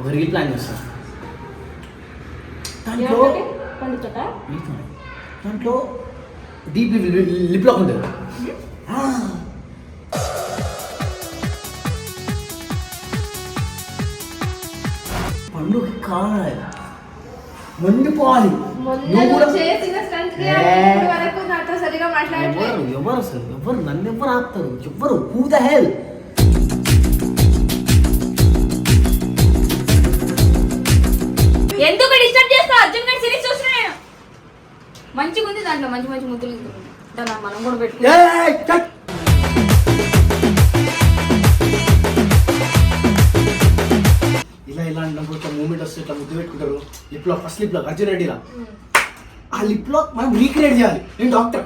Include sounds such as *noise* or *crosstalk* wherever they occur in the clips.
ఒక reel plan చేస్తాను దాంట్లో. దాంట్లో డీప్ లిప్ లాక్ ఉంటుంది. పండుగ కావాలి మండిపోవాలి. ఎవరు ఎవరు అసలు? ఎవరు నన్ను ఎవరు ఆపుతారు? ఎవరు? హూ ద హెల్ ఎందుకు డిస్టర్బ్ చేస్తావు? అర్జున్ గారి సిరీస్ చూస్తున్నా నేను. మంచిగా ఉంది దాంట్లో మంచి మంచి ముద్దులు దాన్ని మనం కూడా పెట్టుకో ఇలా ఇలా అన్నప్పుడు ఇట్లా మూమెంట్ వస్తే ఇట్లా ముద్దు పెట్టుకుంటారు. Lip lock first lip lock Arjun రెడ్డిలా ఆ లిప్ లాక్ మనం రీక్రియేట్ చేయాలి. నేను డాక్టర్.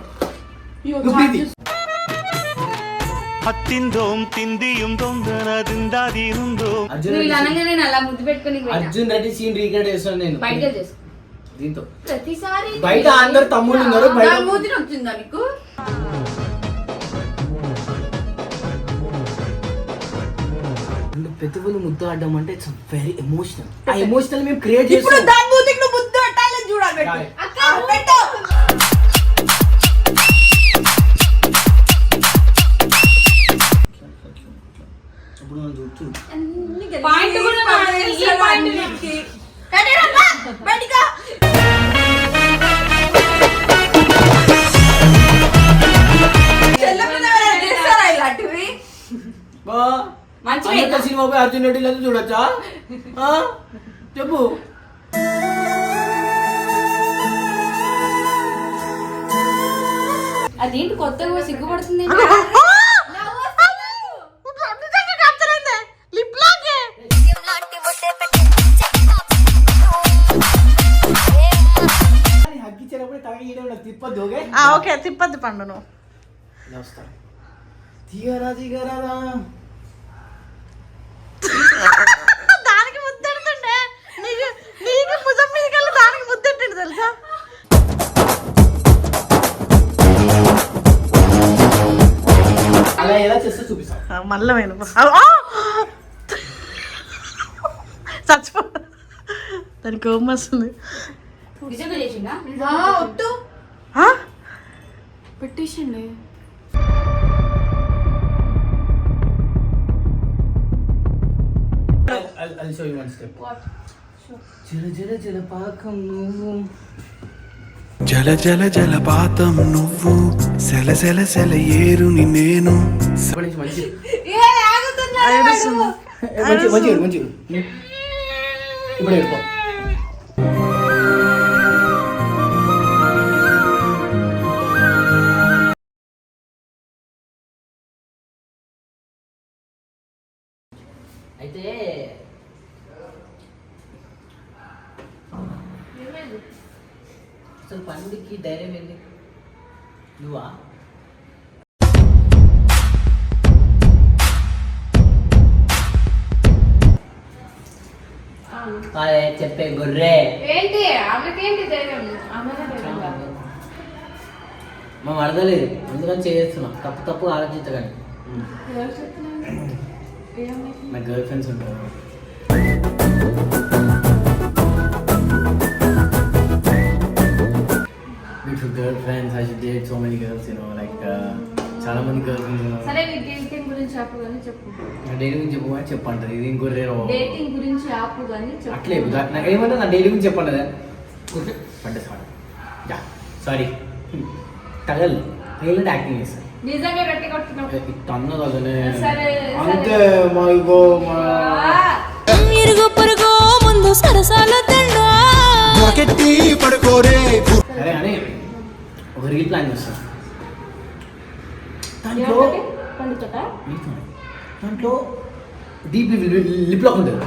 తిందోం తిందియం దొంగన దిందాది ఉందోం నువ్వు ఇలా అనగానే నేను అలా ముద్దు పెట్టుకుని పోయినా. అర్జున్ రెడ్డి సీన్ రీక్రియేట్ చేస్తాను నేను. బయటగా చేసుకో. దీంతో. ప్రతిసారి బయట అందరు తమ్ముళ్ళు ఉన్నారు బయట నా మూతి నొచ్చిందా నీకు? పెద్దవులు ముద్దు ఆడడం అంటే ఇట్స్ వెరీ ఎమోషనల్ ఆ ఎమోషనల్ మేము క్రియేట్ చేస్తాం ఇప్పుడు దాని మూతికి ముద్దు పెట్టాలని చూడాలి పెట్టు. పెట్టు. పాయింట్ కూడా ఈ పాయింట్ ఎవరైనా చేస్తారా ఇలాంటివి? బా సినిమా పోయి అర్జున్ రెడ్డి లేదు చూడొచ్చా? ఆ? చెప్పు. అదేంటి కొత్తగా సిగ్గుపడుతుంది ఓకే? ఆ, ఓకే తిప్పద్దు పండు నువ్వు. దానికి ముద్దెడుతుండే. నీకు నీకు భుజం మీదకి వెళ్ళి దానికి ముద్దెట్టిండు తెలుసా? అలా ఎలా చేస్తే చూపిస్తా ఆ, మళ్ళీ నేను చచ్చిపో. దానికి కోపం వస్తుంది. చేసిందా వద్దు పెట్టేసిండే అది షో వన్ స్టెప్ జల జల జల పాకం నువ్వు జల జల జలపాతం నువ్వు సెల సెల సెల ఏరుని నేను ఇప్పటి నుంచి మంచి ఏడుస్తుంది. మంచి మంచి మంచి. ఇప్పుడు వెళ్ళిపో నువ్వా? అదే చెప్పే గొర్రె. ఏంటి? ఆమెకేంటి ధైర్యం? ఆమెనే ధైర్యం కాదు. మా అడగలేదు అందుకని చేస్తున్నా. తప్పు తప్పు? ఏమని? నా గర్ల్ ఫ్రెండ్స్ ఉంటారు. Beautiful girl friends I should date so many girls you know like uh, చాలా మంది గర్ల్స్ సరే నీ డేటింగ్ గురించి ఆపు కానీ చెప్పు డైలీ గురించి చెప్పమని చెప్పండి ఇది ఇంకొర్రే డేటింగ్ గురించి ఆపు కానీ చెప్పు. అట్లే నాకు ఏమన్నా నా డైలీ గురించి చెప్పండి. పడ్డా సారీ. యా సారీ తగల్ తగిలినట్టు యాక్టింగ్ చేస్తాను నిజంగా గట్టి కొట్టుకున్నావు. అంతే మా ఇగో మా ఇరుగు పొరుగు ముందు సరసాల తండా. మొరకెట్టి పడుకోరే. సరే అని ఒక రీల్ ప్లాన్ చేస్తాను దాంట్లో. దాంట్లో డీప్ లిప్ లాక్ ఉంటుంది.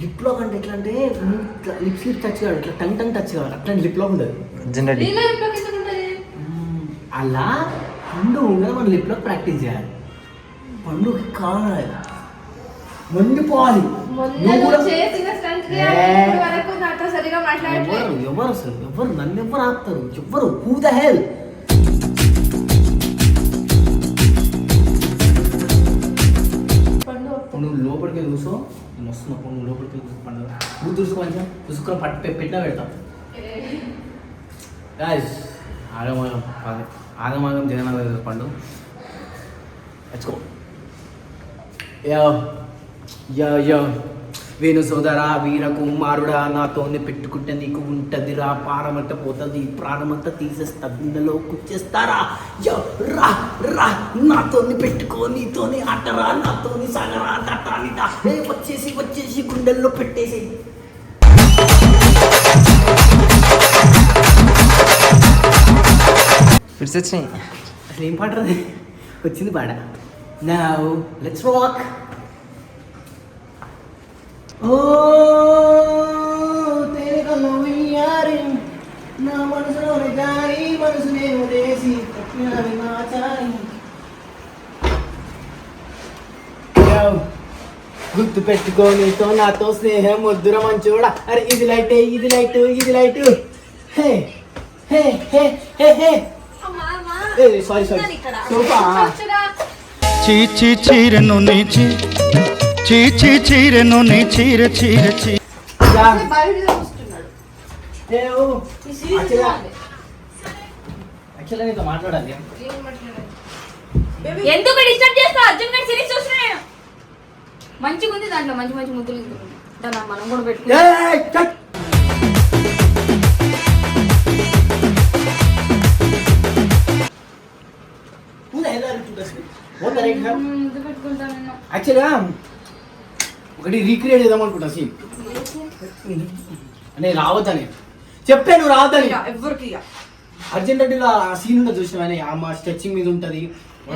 లిప్ లాక్ అంటే ఎట్లా అంటే లిప్స్ లిప్ టచ్ కాదు ఇట్లా టంగ్ టంగ్ టచ్ కాదు అట్లా లిప్ లాక్ ఉంటుంది. అలా పండు ఉండగా మనం లిప్ లాక్ ప్రాక్టీస్ చేయాలి. పండుగ కావాలి మండిపోవాలి. ఎవరు అసలు ఎవరు? నన్ను ఎవరు ఆపుతారు? ఎవరు? హూ ద హెల్ నువ్వు లోపలికి చూసో నేను వస్తున్నా. నువ్వు లోపలికి పండుగ. నువ్వు చూసుకో కొంచెం చూసుకొని పట్టి పెట్టినా పెడతాం. గాయస్ ఆగమాగం ఆగమాగం జగన్నాథ పండు. తెచ్చుకో యా యో యో. వేణు సోదరా వీర కుమారుడా నాతోనే పెట్టుకుంటే నీకు ఉంటదిరా. పారమంట పోతుంది ప్రాణమంతా తీసేస్తా గుండెలో కుచ్చేస్తారా? యో రా రా. నాతోని పెట్టుకో నీతోని ఆటరా నాతోని సాగరా దట్టానిదా ఏ వచ్చేసి వచ్చేసి గుండెల్లో పెట్టేసి ఫిట్స్ వచ్చినాయి అసలు ఏం పాట? వచ్చింది పాట. నా లెట్స్ వాక్ ఓ తేరే కల్లో వియ్యారి నా మనసులోని గారి మనసు నేను గుర్తు పెట్టుకోనితో నాతో స్నేహం వద్దుర మంచోడా. అరే ఇది లైట్ ఇది లైట్ ఇది light. Hey hey hey hey hey. Sorry sorry sofa. చీచి చీరెను నీచి చీచి చీరెను నీ చీర చీర చీ. యాక్చువల్గా నీతో మాట్లాడాలి ఎందుకు డిస్టర్బ్ చేస్తా అర్జున్ గారి సిరీస్ చూస్తున్నా నేను. మంచిగా ఉంది దాంట్లో మంచి మంచి ముద్దులు. దాన్ని మనం కూడా పెట్టుకుంటాం యాక్చువల్గా ఒకటి రీక్రియేట్ చేద్దాం అనుకుంటా సీన్ నేను రావద్దని. చెప్పే నువ్వు రావద్దని. ఎవరికి అర్జెంట్ రెడ్డిలో ఆ సీన్ ఉంటుంది చూసినావని అమ్మ స్ట్రెచ్చింగ్ మీద ఉంటుంది.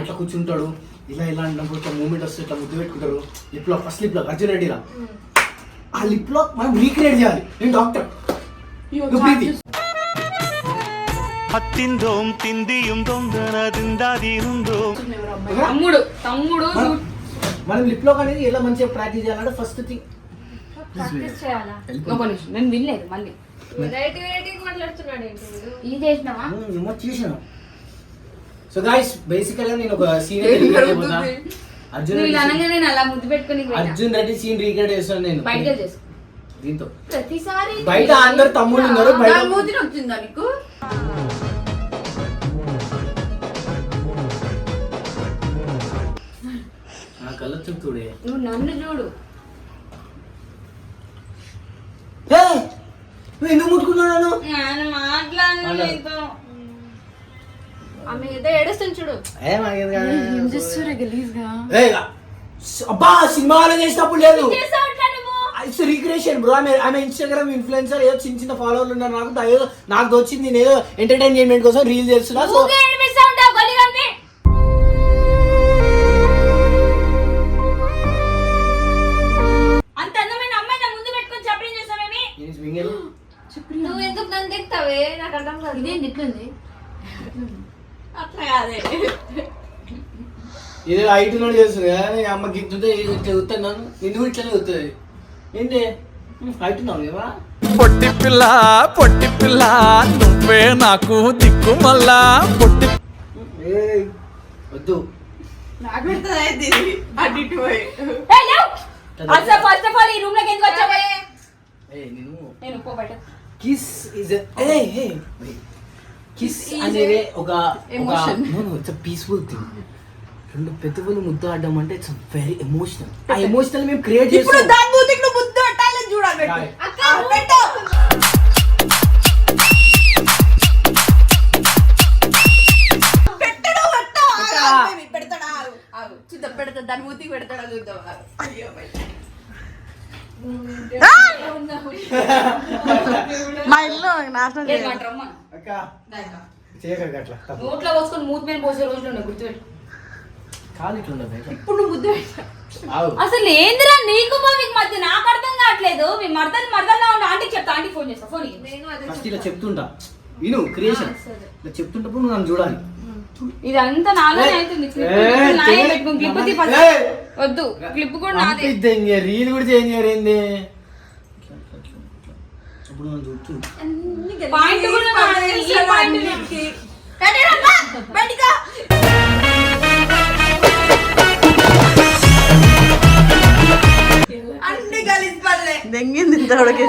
అట్లా కూర్చుంటాడు. ఇలా ఇలా అన్నప్పుడు ఇట్లా మూమెంట్ వస్తే ఇట్లా ముద్దు పెట్టుకుంటారు lip lock first lip lock Arjun రెడ్డిలా. ఆ లిప్ లాక్ మనం రీక్రియేట్ చేయాలి. నేను డాక్టర్ హత్తిందోం దొంగనదిందాదీనుందో తమ్ముడు తమ్ముడు మనం- లిప్ లాక్ అనేది ఎలా మంచిగా ప్రాక్టీస్ చేయాలంటే ఫస్ట్ థింగ్ ప్రాక్టీస్ చేయాలా? ఒక నిమిషం. నేను వినలేదు మళ్ళీ. వెరైటీ వెరైటీ మాట్లాడుతున్నాడు ఏంటి? వీడు? ఇది చేసినావా? ఏమో చేసాను సో గాయస్ బేసికల్గా నేను ఒక సీన్ అర్జున్ నేను అలా ముద్దు పెట్టుకుని అర్జున్ రెడ్డి సీన్ రీక్రియేట్ చేస్తాను నేను. బయటకు చేసుకో. దీంతో. ప్రతిసారి బయట అందరు తమ్ముళ్ళు ఉన్నారు బయట మూతిని వచ్చిందా నీకు? చూడే నువ్వు నన్ను చూడు. నువ్వు ఎందుకు ముట్టుకున్నాను నేను మాట్లాడను అలా. నీతో. ఆమె ఏదో ఏడుస్తుంది చూడు. అబ్బా సినిమాలో చేసినప్పుడు లేదు. It's recreation bro. ఆమె ఆమె ఇన్స్టాగ్రామ్ ఇన్ఫ్లుయెన్సర్ ఏదో చిన్న చిన్న ఫాలోవర్లు ఉన్నారు. నాకు నాకు వచ్చింది నేను ఏదో ఎంటర్టైన్మెంట్ కోసం రీల్ చేస్తున్నా. తిక్తావే నాకు అర్థం కాదు. ఇదేంటి ఇట్లుంది? అట్లా కాదే. ఇది హైట్ నుండి చేస్తుంది కదా నీ అమ్మ గిట్టుంటే ఇట్లా చూస్తున్నాను నిన్ను ఇట్లనే చూస్తుంది ఏంటి హైట్ ఉన్నావు కదా పొట్టి పిల్ల పొట్టి పిల్ల నువ్వే నాకు దిక్కు మళ్ళా పొట్టి ఏయ్, వద్దు. నాకు పెడుతుంది అయితే ఇది? అటు ఇటు పోయి. అసలు ఫస్ట్ ఆఫ్ ఆల్ ఈ రూమ్లోకి ఎందుకు వచ్చావే? ఏయ్, నేను నేను బయట కిస్ ఇస్ కిస్ అనేది ఒక. ఇట్స్ పీస్ఫుల్ థింగ్ రెండు పెద్దవులు ముద్దు ఆడడం అంటే ఇట్స్ వెరీ ఎమోషనల్ ఆ ఎమోషనల్ మేము క్రియేట్ చేస్తాం. దాని నువ్వు ముద్దు పెట్టు. ఆగు, ఆగు, baby, పెడతాడా. చూద్దాం పెడతా దాని మూతికి పెడతాడా చూద్దాం. *laughs* మా ఇల్లు నాశనం ఏం మాట రమ్మా అక్క చేయకండి అట్లా తప్పు. నోట్లో పోసుకొని మూతి మీద పోసే రోజులు ఉన్నాయి గుర్తుపెట్టు. కాలు ఇట్లా ఉండదు బయట. ఇప్పుడు నువ్వు ముద్దు పెట్టా ఆగు. అసలు ఏందిరా నీకు మీకు మధ్య నాకు అర్థం కావట్లేదు. మీ మర్దలు మర్దల్లా ఉండి. ఆంటీకి చెప్తా ఆంటీ ఫోన్ చేస్తా ఫోన్ ఇయ్యి. నేను అదే ఫస్ట్ ఇలా చెప్తుంటా విను క్రియేషన్. ఇలా చెప్తుంటప్పుడు నువ్వు నన్ను చూడాలి. ఇదంతా నాలోనే అవుతుంది. వద్దు క్లిప్ కూడా నాది అంతే ఇంకా రీల్ కూడా చేంజ్ చేయండి ఇప్పుడు మనం చూస్తూ పాయింట్ కూడా నాది ఈ పాయింట్ నీకి పెట్టరా బయటికి అన్ని కలిసి పల్లె దెంగింది తోడకి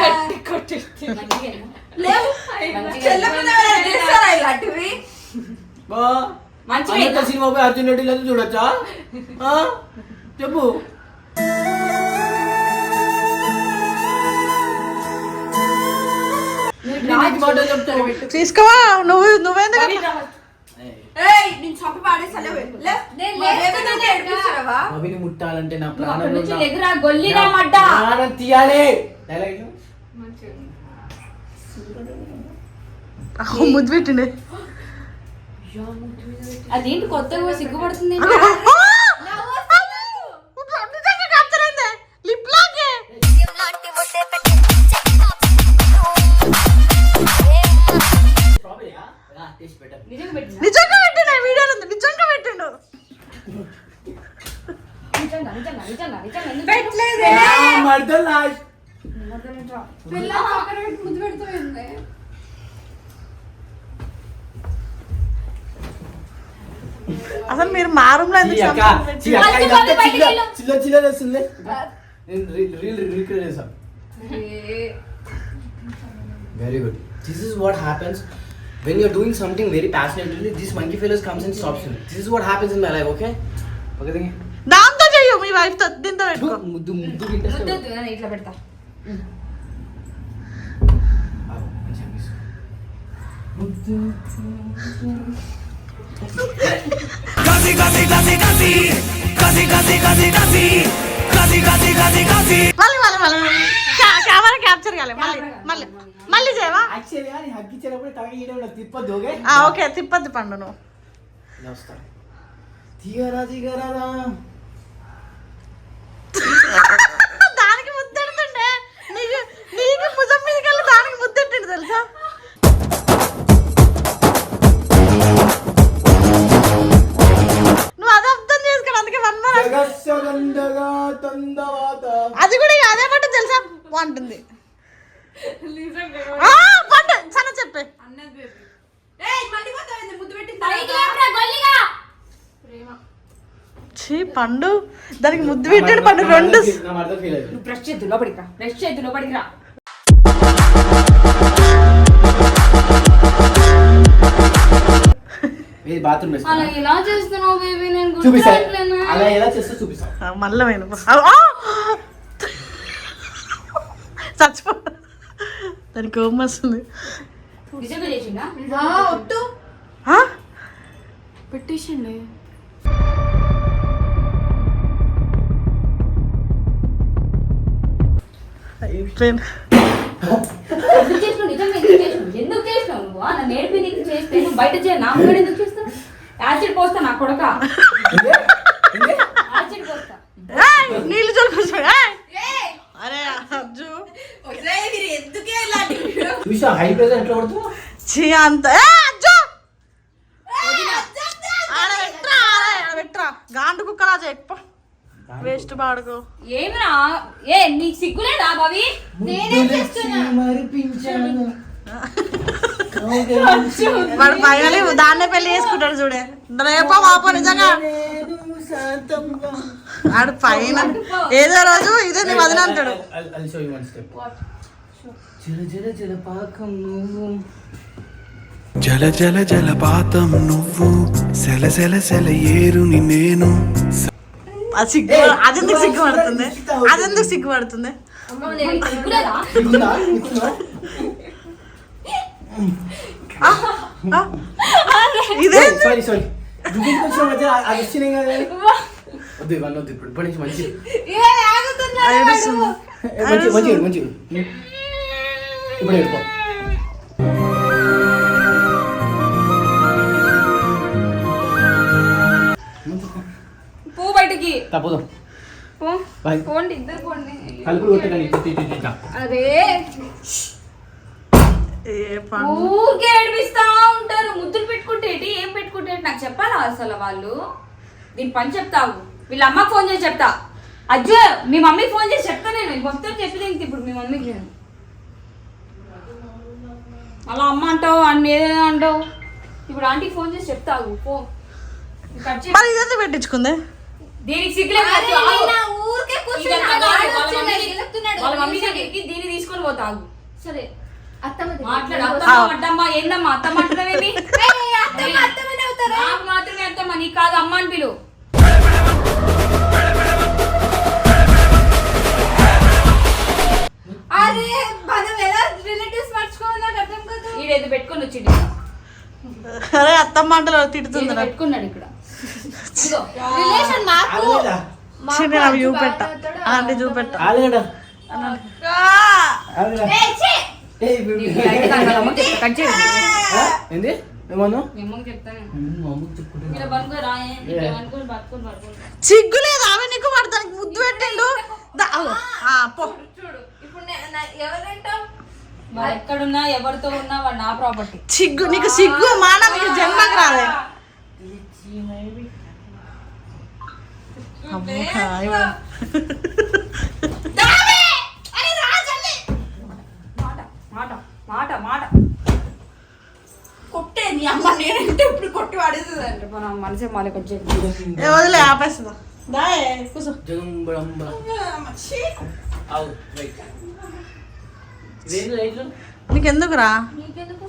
గట్టి కొట్టింది లేవు చెల్లెమ్మ ఎవరైనా చేస్తారా ఇలాంటివి బా మంచిగా సినిమా పోయి అర్జున్ రెడ్డి లేదు చూడొచ్చా? చెప్పు. తీసుకోవా? నువ్వు నువ్వేందుకు అవిని ముట్టాలంటే నా ప్రాణం నుంచి ఎగురా గొల్లిరా మడ్డ. ప్రాణం తీయాలి. డైలాగ్ ముద్దు పెట్టిండే. అదేంటి కొత్తగా సిగ్గుపడుతుంది అసలు మీరు మా రూమ్లో ఎందుకు ఈ అక్క, సంబంధం ఈ అక్క, మంచి ఇదంతా కాదు, బయటికి చిల్ల- వెళ్ళు. చిల్ల చిల్లర వస్తుంది. నేను రీ- రీల్ రీక్రియేట్ చేశాను very good this is what happens when you're doing something very passionately this monkey fellows comes and stops you this is what happens in my life okay okay దాంతో చెయ్యు మీ వైఫ్తో దీంతో పెట్టుకో. ముద్దు ముద్దు interest ముద్దు వద్దు, నేను ఇట్లా పెడతా. మళ్ళీ మళ్ళీ మళ్ళీ కెమెరా క్యాప్చర్ కాలే. మళ్ళీ మళ్ళీ మళ్ళీ చేయవా? ఓకే? ఆ, ఓకే తిప్పద్దు పండు నువ్వు. దానికి ముద్దెడుతుండే. నీకు నీకు భుజం మీదకి వెళ్ళి దానికి ముద్దెట్టిండు తెలుసా? అది కూడా ఇక అదే పట్టు తెలుసా? బాగుంటుంది పండు సన్న చెప్పే. చీ పండు. దానికి ముద్దు పెట్టాడు పండు రెండు. బ్రష్ చేద్దు లోపలికి రా. బ్రష్ చేద్దు లోపలికి రా. ఇది బాత్రూమ్ అలా ఇలా చేస్తున్నావు బేబీ నేను చూపిస్తా? అలా ఎలా చేస్తా చూపిస్తా. మళ్ళా చచ్చిపో. దానికి కోపం వస్తుంది. నిజంగా చేసిందా ఆ? పెట్టేసిండే. అయిపోయింది. ఎందుకు చేసినావు? నిజంగా ఎందుకు చేసినావు? ఎందుకు చేసినావు నువ్వు? నన్ను నేర్పి నీకు చేస్తే నువ్వు బయట చేయ నా ఎందుకు చేస్తావు? యాసిడ్ పోస్తా నా కొడక. *laughs* యాసిడ్ పోస్తా. ఏయ్, నీళ్ళు చల్లుకొచ్చు అరే అజ్జు చూసా హై ప్రెజర్ ఎట్లా పడుతూ చీ అంత. గాండు కుక్కలా చెప్ప వేస్ట్ పాడుకో ఏమిరా? ఏ నీకు సిగ్గులేదా భవి నేనేం చేస్తున్నా? మరిపించాను వాడు ఫైనల్ దాన్నే పెళ్ళి చేసుకుంటాడు చూడే. రేపో మాపో నిజంగా. ఆడు పైన ఏదో రోజు ఇదే నీ వదిన అంటాడు. జల జల జల పాకం నువ్వు. జల జల జలపాతం నువ్వు. సెల సెల సెల ఏరుని నేను. అది సిగ్గు అదెందుకు సిగ్గుపడుతుంది అదెందుకు సిగ్గుపడుతుంది నీకు సిగ్గులేదా నీకుందా? నీకుందా? ఆ? ఇదే సారీ సారీ దువ్వుకి వచ్చిన మధ్య అది వచ్చినాయి కదా? వద్దు ఇవన్నీ వద్దు ఇప్పుడు. ఇప్పటి నుంచి మంచి. మంచి మంచి మంచి ఇప్పుడు వెళ్ళిపో. పో బయటికి. తప్పదు. పో. బాయ్. పోండి ఇద్దరు పోండి. కలుపులు కొట్టకండి. అరే. ఊరికే ఏడిపిస్తా ఉంటారు. ముద్దులు పెట్టుకుంటే ఏంటి? ఏం పెట్టుకుంటే ఏంటి? నాకు చెప్పాలా అసలు వాళ్ళు? దీని పని చెప్తావు వీళ్ళ అమ్మకి ఫోన్ చేసి చెప్తా. అజ్జు మీ మమ్మీకి ఫోన్ చేసి చెప్తా నేను. మొత్తం చెప్పి ఇంక ఇప్పుడు మీ మమ్మీకి నేను. అలా అమ్మ అంటావు అన్ని ఏదో అంటావు. ఇప్పుడు ఆంటీకి ఫోన్ చేసి చెప్తావు పో. కట్ చేయి. మరి ఇదంతా పెట్టించుకుంది? దీనికి సిగ్గులేదు ఊరికే వాళ్ళ మమ్మీ- మమ్మీ దగ్గరికి దీన్ని తీసుకొని పోతాగు సరే. అత్తమ్మ అత్తమ్మ ఏందమ్మా? అత్తమ్మ అంటున్నావేమి *laughs* ఏయ్, అత్తమ్మ అత్తమ్మనే అవుతారు? ఆంటీ కాదు అమ్మ అని పిలు అరే మనం ఎలా రిలేటివ్స్ మర్చుకోవాలి నాకు అర్థం కాదు. ఈడేది పెట్టుకొని వచ్చిండు అరే అత్తమ్మ అంటలో తిడుతుంది నాకు పెట్టుకున్నాడు ఇక్కడ. రిలేషన్ నాకు చూపెట్ట. అలాంటి చూపెట్ట. కట్ చేయండి. ఏంది? ఏమన్నా సిగ్గు లేదు ఆమె నీకు పడతానికి ముద్దు పెట్టిండు. ఎక్కడున్నా ఎవరితో ఉన్నా వాడు నా ప్రాపర్టీ సిగ్గు నీకు సిగ్గు మానం నీకు జన్మకు రాలే. అమ్మో, నీ అమ్మ నేనంటే ఇప్పుడు కొట్టి అంటే మన మనసే మాలే కొంచెం ఏ వదిలే ఆపేస్తుందా దాయే? నీకెందుకురా?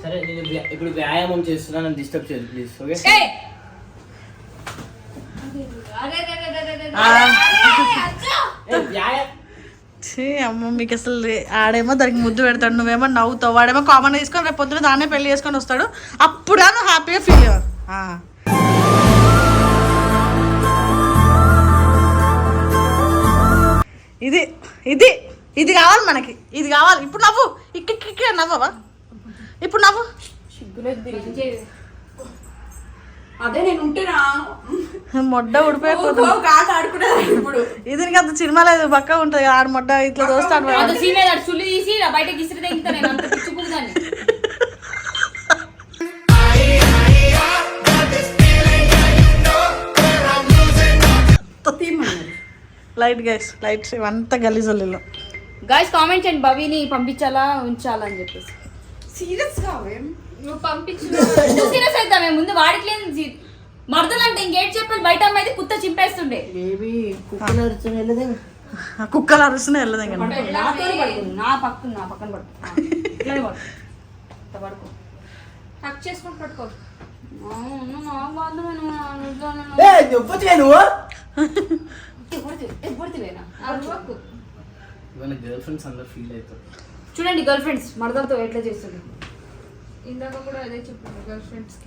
సరే నేను ఇప్పుడు వ్యాయామం చేస్తున్నా నన్ను డిస్టర్బ్ చేయదు ప్లీజ్ ఓకే! అరే అమ్మ మీకు అసలు ఆడేమో దానికి ముద్దు పెడతాడు నువ్వేమో నవ్వుతావు. వాడేమో కామన్ తీసుకొని రేపు పొద్దున దాన్నే పెళ్ళి చేసుకొని వస్తాడు. అప్పుడా నువ్వు హ్యాపీగా ఫీల్ అవ్వరు ఇది ఇది ఇది కావాలి మనకి. ఇది కావాలి. ఇప్పుడు నవ్వు. ఇక్కడ నవ్వవా? ఇప్పుడు నవ్వు. అదే నేను ఉంటేనా? మొడ్డ ఆడుకునేది ఇప్పుడు. ఇది అంత సినిమా లేదు పక్క ఉంటుంది ఆడ మొడ్డ ఇట్లా దోస్తాడు అంత సీన్ లేదు అటు సుల్లి తీసి నా బయటకి ఇసిరి తెగిస్తా నేను అంత పిచ్చుకుందాన్ని లైట్ గైస్ లైట్స్ ఇవంతా గలీజులు గాయస్ కామెంట్ చేయండి భవిని పంపించాలా ఉంచాలా అని చెప్పేసి. సీరియస్గా నువ్వు పంపించు. ఎందుకు సీరియస్ అవుతామే ముందు వాడికి లేదు మరదలు అంటే ఇంకేం చెప్పాలి? బయట అమ్మాయి కుత్త చింపేస్తుండే. బేబీ కుక్కలు అరుచుని వెళ్ళదే కుక్కలు అరుస్తున్నాయి వెళ్ళదు నా పక్కన నా పక్కన పడుకో. పడుకో. చేసుకొని పట్టుకో నువ్వు నువ్వు గర్ల్ ఫ్రెండ్స్ అందరు ఫీల్ అవుతారు. చూడండి గర్ల్ ఫ్రెండ్స్ మరదలతో ఎట్లా చేస్తుంది ఇందాక కూడా అదే చెప్పాను గర్ల్ ఫ్రెండ్స్కి